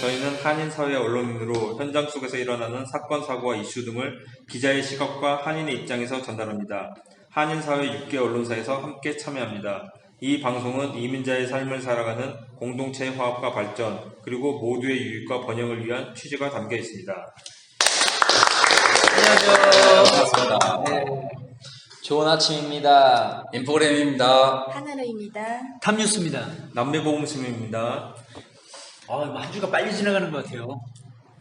저희는 한인 사회 언론인으로 현장 속에서 일어나는 사건, 사고와 이슈 등을 기자의 시각과 한인의 입장에서 전달합니다. 한인 사회 6개 언론사에서 함께 참여합니다. 이 방송은 이민자의 삶을 살아가는 공동체의 화합과 발전, 그리고 모두의 유익과 번영을 위한 취지가 담겨 있습니다. 안녕하세요. 반갑습니다. 네. 좋은 아침입니다. 인포그램입니다. 하나로입니다. 탐뉴스입니다. 남매보험심입니다. 아, 뭐한 주가 빨리 지나가는 것 같아요.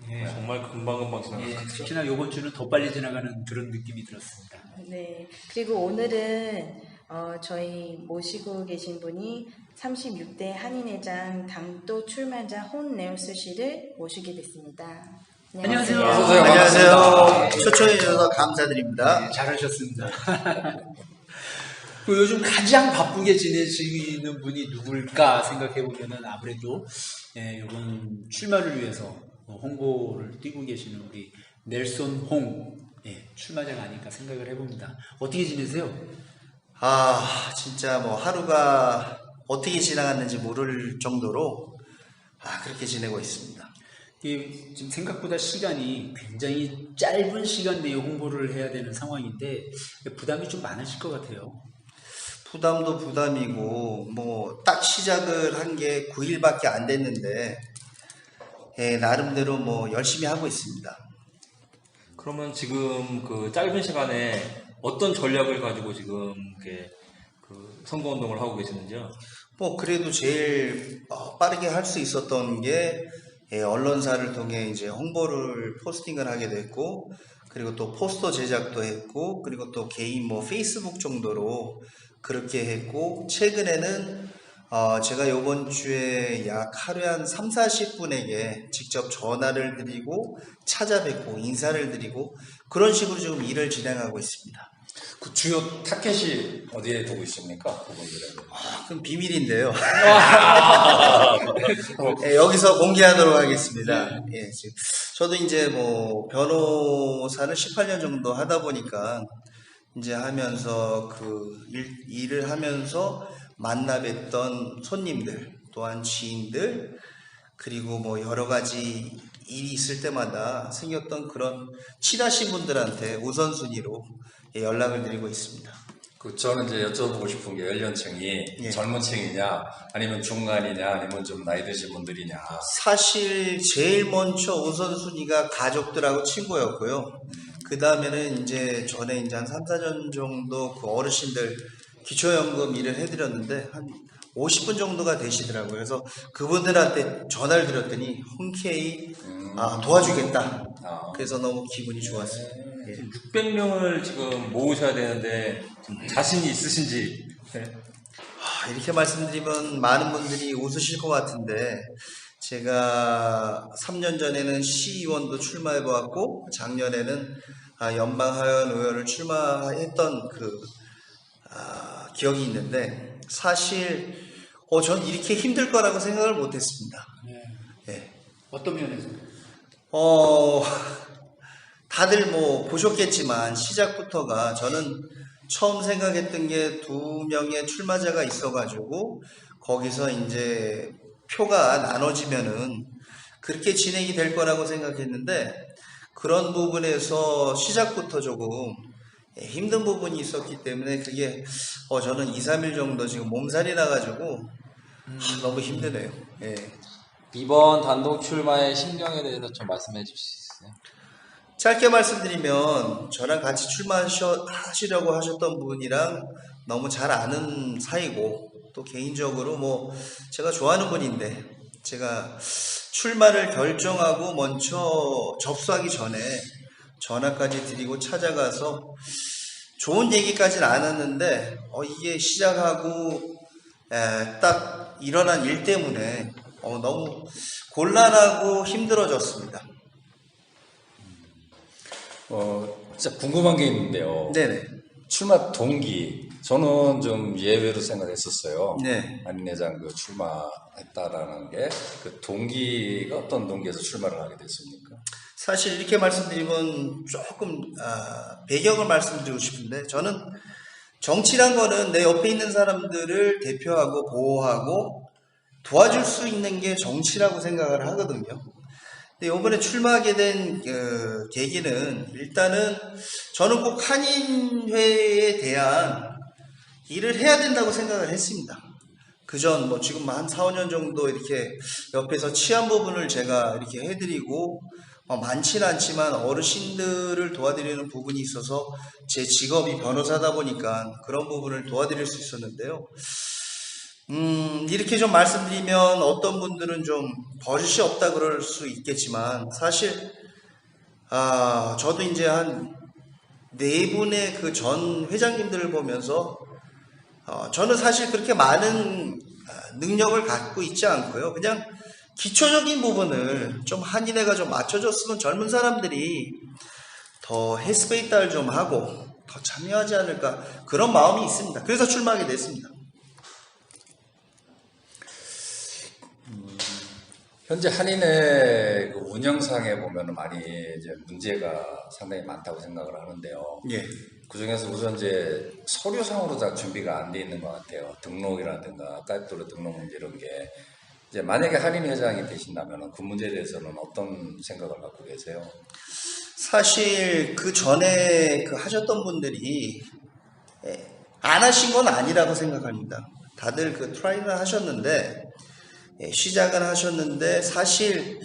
예. 정말 금방금방 예, 지나갔습니다. 특히나 이번 주는 더 빨리 지나가는 그런 느낌이 들었습니다. 네. 그리고 오늘은 어, 저희 모시고 계신 분이 36대 한인회장 당도 출마자 혼 네오스 씨를 모시게 됐습니다. 안녕하세요. 어서오세요. 안녕하세요. 반갑습니다. 초청해 주셔서 감사드립니다. 네, 잘하셨습니다. 그 요즘 가장 바쁘게 지내시는 분이 누굴까 생각해 보면은 아무래도 예, 이번 출마를 위해서 뭐 홍보를 뛰고 계시는 우리 넬손 홍 예, 출마자가 아닐까 생각을 해봅니다. 어떻게 지내세요? 아, 진짜 뭐 하루가 어떻게 지나갔는지 모를 정도로 아, 그렇게 지내고 있습니다. 이게 지금 생각보다 시간이 굉장히 짧은 시간 내에 홍보를 해야 되는 상황인데 부담이 좀 많으실 것 같아요. 부담도 부담이고 뭐 딱 시작을 한 게 9일밖에 안 됐는데 예, 나름대로 뭐 열심히 하고 있습니다. 그러면 지금 그 짧은 시간에 어떤 전략을 가지고 지금 이렇게 그 선거 운동을 하고 계시는지요? 뭐 그래도 제일 어, 빠르게 할 수 있었던 게 예, 언론사를 통해 이제 홍보를 포스팅을 하게 됐고 그리고 또 포스터 제작도 했고 그리고 또 개인 뭐 페이스북 정도로 그렇게 했고 최근에는 어, 제가 요번 주에 약 하루에 한 3, 40분에게 직접 전화를 드리고 찾아뵙고 인사를 드리고 그런 식으로 지금 일을 진행하고 있습니다. 그 주요 타켓이 어디에 두고 있습니까? 그분들은. 그럼 비밀인데요. 예, 여기서 공개하도록 하겠습니다. 예, 지금 저도 이제 뭐 변호사를 18년 정도 하다 보니까 이제 하면서 그 일, 일을 하면서 만나 뵀던 손님들 또한 지인들 그리고 뭐 여러 가지 일이 있을 때마다 생겼던 그런 친하신 분들한테 우선순위로 예, 연락을 드리고 있습니다. 그 저는 이제 여쭤보고 싶은 게 연령층이 예. 젊은 층이냐, 아니면 중간이냐, 아니면 좀 나이 드신 분들이냐. 사실 제일 먼저 우선순위가 가족들하고 친구였고요. 그 다음에는 이제 전에 이제 한 3, 4년 정도 그 어르신들 기초연금 일을 해드렸는데 한 50분 정도가 되시더라고요. 그래서 그분들한테 전화를 드렸더니 흔쾌히 아, 도와주겠다. 아. 그래서 너무 기분이 좋았습니다. 예. 600명을 지금 모으셔야 되는데 좀 자신이 있으신지 네. 아, 이렇게 말씀드리면 많은 분들이 웃으실 것 같은데 제가 3년 전에는 시의원도 출마해 보았고 작년에는 아, 연방하원 의원을 출마했던 그 아, 기억이 있는데 사실 어, 전 이렇게 힘들 거라고 생각을 못했습니다. 예. 예. 어떤 면에서? 어, 다들 뭐 보셨겠지만 시작부터가 저는 처음 생각했던 게 두 명의 출마자가 있어가지고 거기서 이제 표가 나눠지면은 그렇게 진행이 될 거라고 생각했는데 그런 부분에서 시작부터 조금 예, 힘든 부분이 있었기 때문에 그게 어, 저는 2, 3일 정도 지금 몸살이 나가지고 아, 너무 힘드네요. 예. 이번 단독 출마의 심경에 대해서 좀 말씀해 주실 수 있어요? 짧게 말씀드리면 저랑 같이 출마하시려고 하셨던 분이랑 너무 잘 아는 사이고 또 개인적으로 뭐 제가 좋아하는 분인데 제가 출마를 결정하고 먼저 접수하기 전에 전화까지 드리고 찾아가서 좋은 얘기까지는 안 했는데 어, 이게 시작하고 에, 딱 일어난 일 때문에 어, 너무 곤란하고 힘들어졌습니다. 어, 진짜 궁금한 게 있는데요. 네네. 출마 동기. 저는 좀 예외로 생각했었어요. 네. 안내장 그 출마했다라는 게 그 동기가 어떤 동기에서 출마를 하게 됐습니까? 사실 이렇게 말씀드리면 조금 아, 배경을 말씀드리고 싶은데 저는 정치란 거는 내 옆에 있는 사람들을 대표하고 보호하고 도와줄 수 있는 게 정치라고 생각을 하거든요. 근데 이번에 출마하게 된 어, 계기는 일단은 저는 꼭 한인회에 대한 일을 해야 된다고 생각을 했습니다. 그전 뭐 지금 한 4, 5년 정도 이렇게 옆에서 치안 부분을 제가 이렇게 해드리고 어, 많지는 않지만 어르신들을 도와드리는 부분이 있어서 제 직업이 변호사다 보니까 그런 부분을 도와드릴 수 있었는데요. 음, 이렇게 좀 말씀드리면 어떤 분들은 좀 버릇이 없다 그럴 수 있겠지만 사실 아, 저도 이제 한 네 분의 그 전 회장님들을 보면서 어, 저는 사실 그렇게 많은 아, 능력을 갖고 있지 않고요. 그냥 기초적인 부분을 좀 한인회가 좀 맞춰줬으면 젊은 사람들이 더 헬스페이탈 좀 하고 더 참여하지 않을까 그런 마음이 있습니다. 그래서 출마하게 됐습니다. 현재 한인의 그 운영상에 보면 많이 이제 문제가 상당히 많다고 생각을 하는데요. 예. 그 중에서 우선 이제 서류상으로 다 준비가 안 돼 있는 것 같아요. 등록이라든가 까이토르 등록 문제 이런 게 이제 만약에 한인 회장이 되신다면 그 문제에 대해서는 어떤 생각을 갖고 계세요? 사실 그 전에 그 하셨던 분들이 예, 안 하신 건 아니라고 생각합니다. 다들 그 트라이를 하셨는데 예, 시작은 하셨는데 사실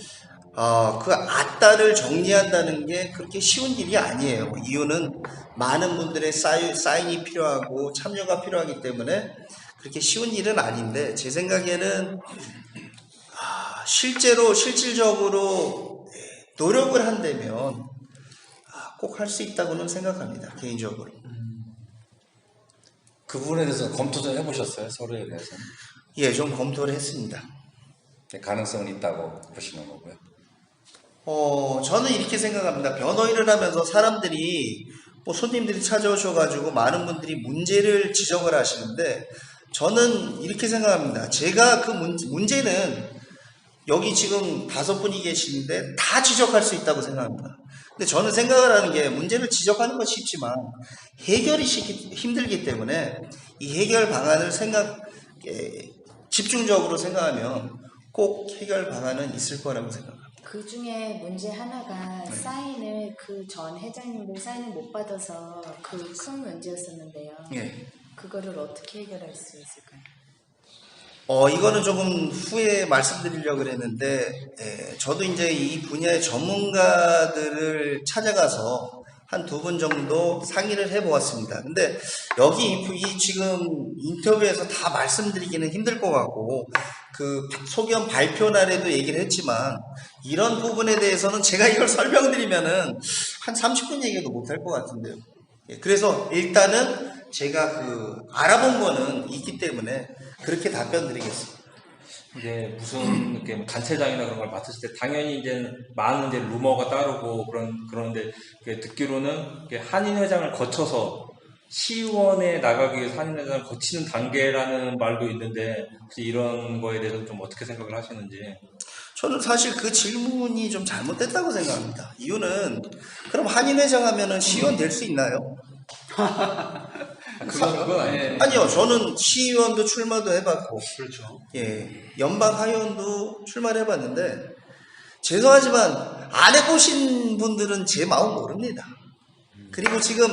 어, 그 아따를 정리한다는 게 그렇게 쉬운 일이 아니에요. 이유는 많은 분들의 사인, 사인이 필요하고 참여가 필요하기 때문에 그렇게 쉬운 일은 아닌데 제 생각에는 아, 실제로 실질적으로 예, 노력을 한다면 꼭 할 수 있다고는 생각합니다. 개인적으로. 그 부분에 대해서 검토 좀 해보셨어요? 서류에 대해서? 예, 좀 검토를 했습니다. 네, 가능성은 있다고 보시는 거고요. 어, 저는 이렇게 생각합니다. 변호 일을 하면서 사람들이 뭐 손님들이 찾아오셔가지고 많은 분들이 문제를 지적을 하시는데 저는 이렇게 생각합니다. 제가 그 문, 문제는 여기 지금 다섯 분이 계시는데 다 지적할 수 있다고 생각합니다. 근데 저는 생각을 하는 게 문제를 지적하는 건 쉽지만 해결이 힘들기 때문에 이 해결 방안을 생각, 에, 집중적으로 생각하면 꼭 해결 방안은 있을 거라고 생각합니다. 그 중에 문제 하나가 네. 사인을 그 전 회장님들 사인을 못 받아서 그 큰 문제였었는데요. 예. 그거를 어떻게 해결할 수 있을까요? 어, 이거는 조금 후에 말씀드리려고 그랬는데, 예, 저도 이제 이 분야의 전문가들을 찾아가서 한 두 분 정도 상의를 해 보았습니다. 근데 여기 이, 이 지금 인터뷰에서 다 말씀드리기는 힘들 것 같고, 그 소견 발표 날에도 얘기를 했지만, 이런 부분에 대해서는 제가 이걸 설명드리면은 한 30분 얘기도 못할 것 같은데요. 예, 그래서 일단은 제가 그 알아본 거는 있기 때문에 그렇게 답변 드리겠습니다. 이제 무슨 이렇게 뭐 단체장이나 그런 걸 맡으실 때 당연히 이제 많은 이제 루머가 따르고 그런 그런데 이게 듣기로는 이게 한인 회장을 거쳐서 시의원에 나가기 위해서 한인 회장을 거치는 단계라는 말도 있는데 이런 거에 대해서 좀 어떻게 생각을 하시는지 저는 사실 그 질문이 좀 잘못됐다고 생각합니다. 이유는 그럼 한인회장 하면은 시의원 될 수 있나요? 그건 그건 아니에요. 아니요, 저는 시의원도 출마도 해봤고, 그렇죠. 예, 연방 하의원도 출마를 해봤는데, 죄송하지만 안 해보신 분들은 제 마음 모릅니다. 그리고 지금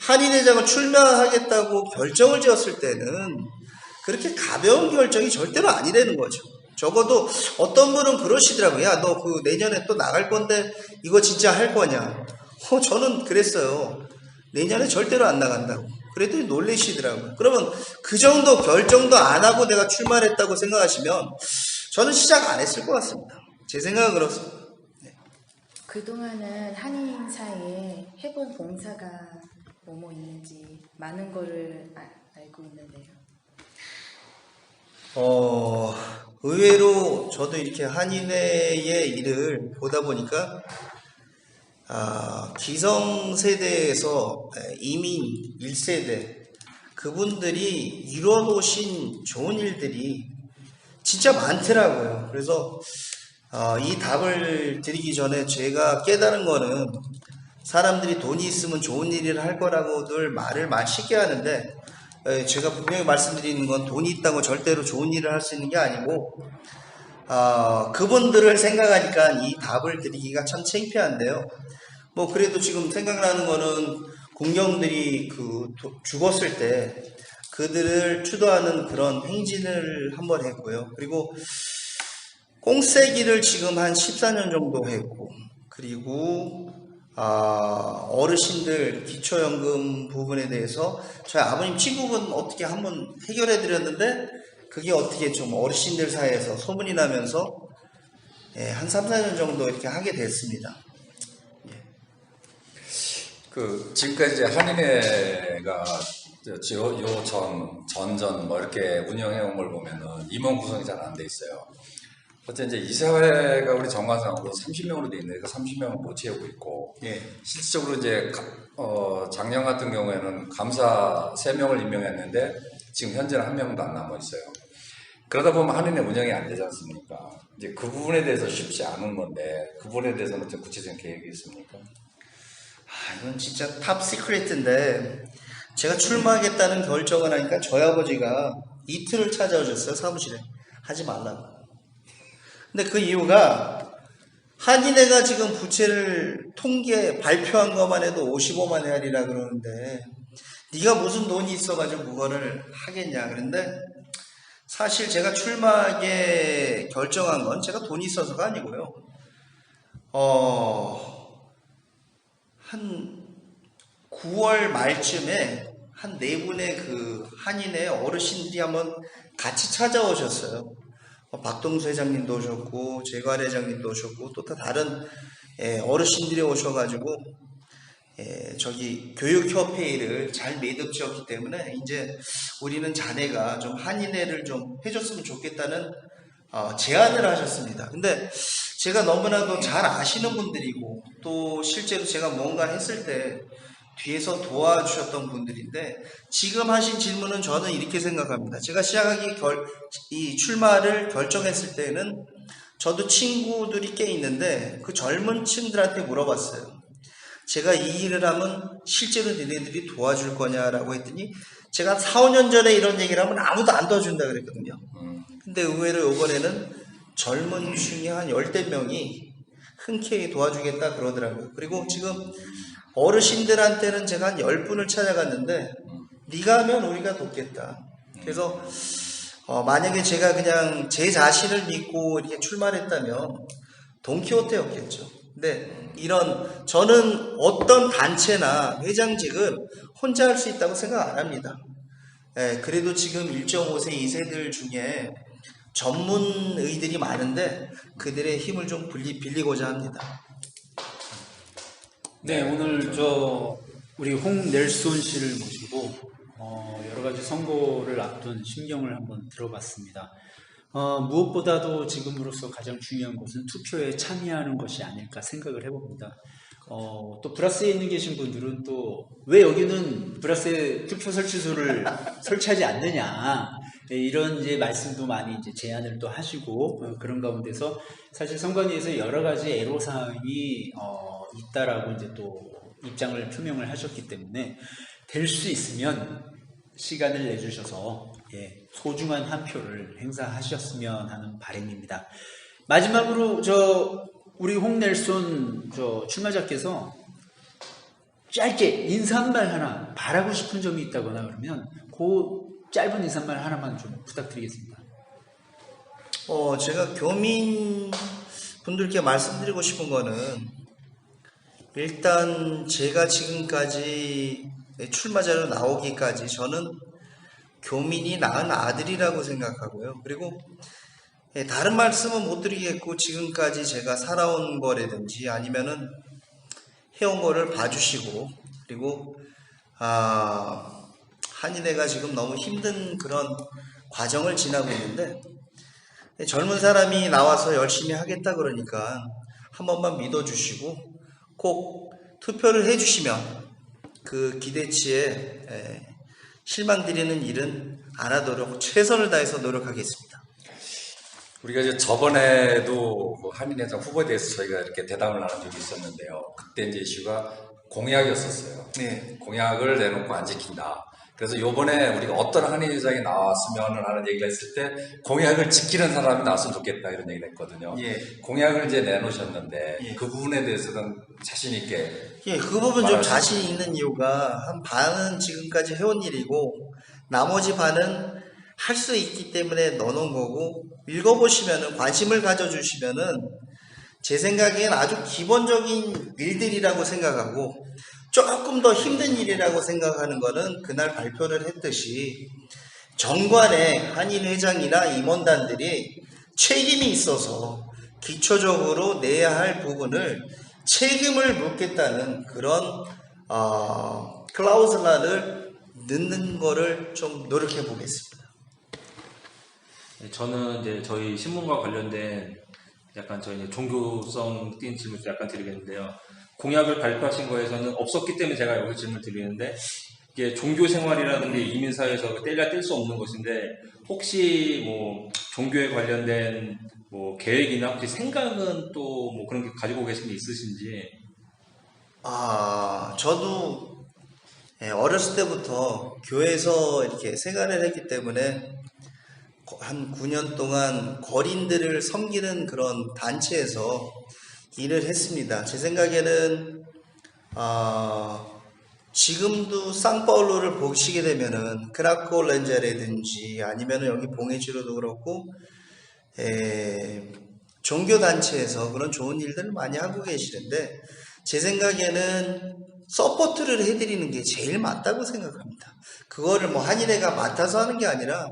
한인회장을 출마하겠다고 결정을 지었을 때는 그렇게 가벼운 결정이 절대로 아니라는 거죠. 적어도 어떤 분은 그러시더라고요. 야, 너 그 내년에 또 나갈 건데 이거 진짜 할 거냐? 어, 저는 그랬어요. 내년에 절대로 안 나간다고. 그랬더니 놀래시더라고요. 그러면 그 정도 결정도 안 하고 내가 출마를 했다고 생각하시면 저는 시작 안 했을 것 같습니다. 제 생각은 그렇습니다. 그동안은 한인 사이에 해본 봉사가 뭐뭐 있는지 많은 거를 아- 알고 있는데요. 어, 의외로 저도 이렇게 한인회의 일을 보다 보니까, 아, 기성세대에서 이민 1세대, 그분들이 이뤄놓으신 좋은 일들이 진짜 많더라고요. 그래서, 어, 이 답을 드리기 전에 제가 깨달은 거는 사람들이 돈이 있으면 좋은 일을 할 거라고들 말을 많이 쉽게 하는데 에, 제가 분명히 말씀드리는 건 돈이 있다고 절대로 좋은 일을 할 수 있는 게 아니고 아, 그분들을 생각하니까 이 답을 드리기가 참 창피한데요. 뭐 그래도 지금 생각나는 거는 공경들이 그 도- 죽었을 때 그들을 추도하는 그런 행진을 한번 했고요. 그리고 꽁세기를 지금 한 14년 정도 했고 그리고 아, 어르신들 기초연금 부분에 대해서 저희 아버님 친구분 어떻게 한번 해결해 드렸는데 그게 어떻게 좀 어르신들 사이에서 소문이 나면서 예, 한 3, 4년 정도 이렇게 하게 됐습니다. 그 지금까지 이제 한인회가 요전 전전 뭐 이렇게 운영해 온 걸 보면은 임원 구성이 잘 안 돼 있어요. 어째 이제 이사회가 우리 정관상으로 30명으로 돼 있는데 그 30명을 못 채우고 있고 예. 실질적으로 이제 가- 어, 작년 같은 경우에는 감사 3명을 임명했는데 지금 현재는 한 명도 안 남아 있어요. 그러다 보면 한인회 운영이 안 되지 않습니까? 이제 그 부분에 대해서 쉽지 않은 건데 그 부분에 대해서는 좀 구체적인 계획이 있습니까? 아, 이건 진짜 탑 시크릿인데 제가 출마하겠다는 결정을 하니까 저희 아버지가 이틀을 찾아오셨어요 사무실에 하지 말라고. 근데 그 이유가 한인회가 지금 부채를 통계 발표한 것만 해도 55만 헤알이라 그러는데 네가 무슨 돈이 있어가지고 그거를 하겠냐 그런데 사실 제가 출마하게 결정한 건 제가 돈이 있어서가 아니고요. 어, 한 9월 말쯤에 한 네 분의 그 한인의 어르신들이 한번 같이 찾아오셨어요. 어, 박동수 회장님도 오셨고 재관 회장님도 오셨고 또 다른 예, 어르신들이 오셔가지고 예, 저기 교육협회를 잘 매듭 지었기 때문에 이제 우리는 자네가 좀 한인회를 좀 해줬으면 좋겠다는 어, 제안을 하셨습니다. 근데 제가 너무나도 잘 아시는 분들이고 또 실제로 제가 뭔가 했을 때 뒤에서 도와주셨던 분들인데 지금 하신 질문은 저는 이렇게 생각합니다. 제가 시작하기 결, 이 출마를 결정했을 때는 저도 친구들이 꽤 있는데 그 젊은 층들한테 물어봤어요. 제가 이 일을 하면 실제로 니네들이 도와줄 거냐라고 했더니 제가 4, 5년 전에 이런 얘기를 하면 아무도 안 도와준다 그랬거든요. 근데 의외로 이번에는 젊은 층이 한 열댓 명이 흔쾌히 도와주겠다 그러더라고요. 그리고 지금 어르신들한테는 제가 한열 분을 찾아갔는데 네가 하면 우리가 돕겠다. 그래서 어, 만약에 제가 그냥 제 자신을 믿고 이렇게 출마를 했다면 돈키호테였겠죠. 근데 이런 저는 어떤 단체나 회장직을 혼자 할 수 있다고 생각 안 합니다. 예, 그래도 지금 1.5세 2세들 중에 전문의들이 많은데 그들의 힘을 좀 빌리, 빌리고자 합니다. 네, 오늘 저 우리 홍넬손 씨를 모시고 어, 여러 가지 선거를 앞둔 심경을 한번 들어봤습니다. 어, 무엇보다도 지금으로서 가장 중요한 것은 투표에 참여하는 것이 아닐까 생각을 해봅니다. 어, 또 브라스에 있는 계신 분들은 또 왜 여기는 브라스에 투표 설치소를 설치하지 않느냐 네, 이런 이제 말씀도 많이 이제 제안을 또 하시고 어, 그런 가운데서 사실 선관위에서 여러 가지 애로사항이 어, 있다라고 이제 또 입장을 표명을 하셨기 때문에 될 수 있으면 시간을 내주셔서 예, 소중한 한 표를 행사하셨으면 하는 바람입니다. 마지막으로 저 우리 홍넬손 저 출마자께서 짧게 인사 한말 하나 바라고 싶은 점이 있다거나 그러면 그 짧은 인사 말 하나만 좀 부탁드리겠습니다. 어, 제가 교민 분들께 말씀드리고 싶은 거는 일단 제가 지금까지 출마자로 나오기까지 저는 교민이 낳은 아들이라고 생각하고요. 그리고 예, 다른 말씀은 못 드리겠고 지금까지 제가 살아온 거라든지 아니면은 해온 거를 봐주시고 그리고 아 한인회가 지금 너무 힘든 그런 과정을 지나고 있는데 젊은 사람이 나와서 열심히 하겠다 그러니까 한 번만 믿어주시고 꼭 투표를 해주시면 그 기대치에 에, 실망드리는 일은 안 하도록 최선을 다해서 노력하겠습니다. 우리가 이제 저번에도 그 한인회장 후보에 대해서 저희가 이렇게 대담을 나눈 적이 있었는데요. 그때 이제 이슈가 공약이었었어요. 네. 공약을 내놓고 안 지킨다. 그래서 요번에 우리가 어떤 한인 회장이 나왔으면 하는 얘기를 했을 때 공약을 지키는 사람이 나왔으면 좋겠다 이런 얘기를 했거든요. 예. 공약을 이제 내놓으셨는데 예. 그 부분에 대해서는 자신 있게 예, 그 부분 좀 자신 있는 이유가 한 반은 지금까지 해온 일이고 나머지 반은 할 수 있기 때문에 넣어놓은 거고 읽어보시면은 관심을 가져주시면은 제 생각엔 아주 기본적인 일들이라고 생각하고 조금 더 힘든 일이라고 생각하는 거는 그날 발표를 했듯이 정관의 한인 회장이나 임원단들이 책임이 있어서 기초적으로 내야 할 부분을 책임을 묻겠다는 그런 어, 클라우슬라를 넣는 거를 좀 노력해 보겠습니다. 네, 저는 이제 저희 신문과 관련된 약간 저희 종교성 띈 질문을 약간 드리겠는데요. 공약을 발표하신 거에서는 없었기 때문에 제가 여기 질문을 드리는데 이게 종교 생활이라는 게 이민 사회에서 떼려 뗄 수 없는 것인데 혹시 뭐 종교에 관련된 뭐 계획이나 혹시 생각은 또 뭐 그런 게 가지고 계신 게 있으신지? 아, 저도 예, 어렸을 때부터 교회에서 이렇게 생활을 했기 때문에 거- 한 9년 동안 거린들을 섬기는 그런 단체에서 일을 했습니다. 제 생각에는 아, 지금도 상파울로를 보시게 되면은 크라코 렌자라든지 아니면은 여기 봉해지로도 그렇고 에, 종교 단체에서 그런 좋은 일들을 많이 하고 계시는데 제 생각에는 서포트를 해드리는 게 제일 맞다고 생각합니다. 그거를 뭐 한인회가 맡아서 하는 게 아니라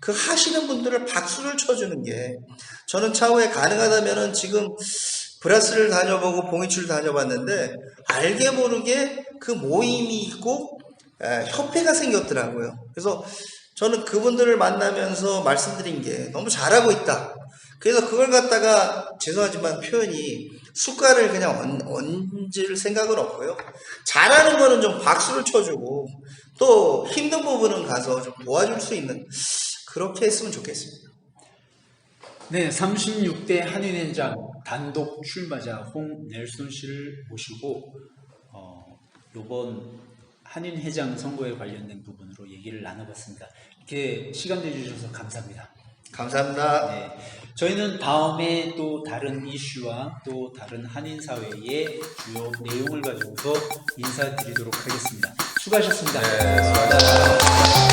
그 하시는 분들을 박수를 쳐주는 게 저는 차후에 가능하다면은 지금 브라스를 다녀보고 봉이출을 다녀봤는데 알게 모르게 그 모임이 있고 에, 협회가 생겼더라고요. 그래서 저는 그분들을 만나면서 말씀드린 게 너무 잘하고 있다. 그래서 그걸 갖다가 죄송하지만 표현이 숟가락을 그냥 얹, 얹을 생각은 없고요. 잘하는 거는 좀 박수를 쳐주고 또 힘든 부분은 가서 좀 도와줄 수 있는 그렇게 했으면 좋겠습니다. 네, 36대 한인회장 단독 출마자 홍 넬슨 씨를 모시고 어, 이번 한인 회장 선거에 관련된 부분으로 얘기를 나눠봤습니다. 이렇게 시간 내주셔서 감사합니다. 감사합니다. 네, 저희는 다음에 또 다른 이슈와 또 다른 한인 사회의 주요 내용을 가지고서 인사드리도록 하겠습니다. 수고하셨습니다. 네, 네 수고하셨습니다.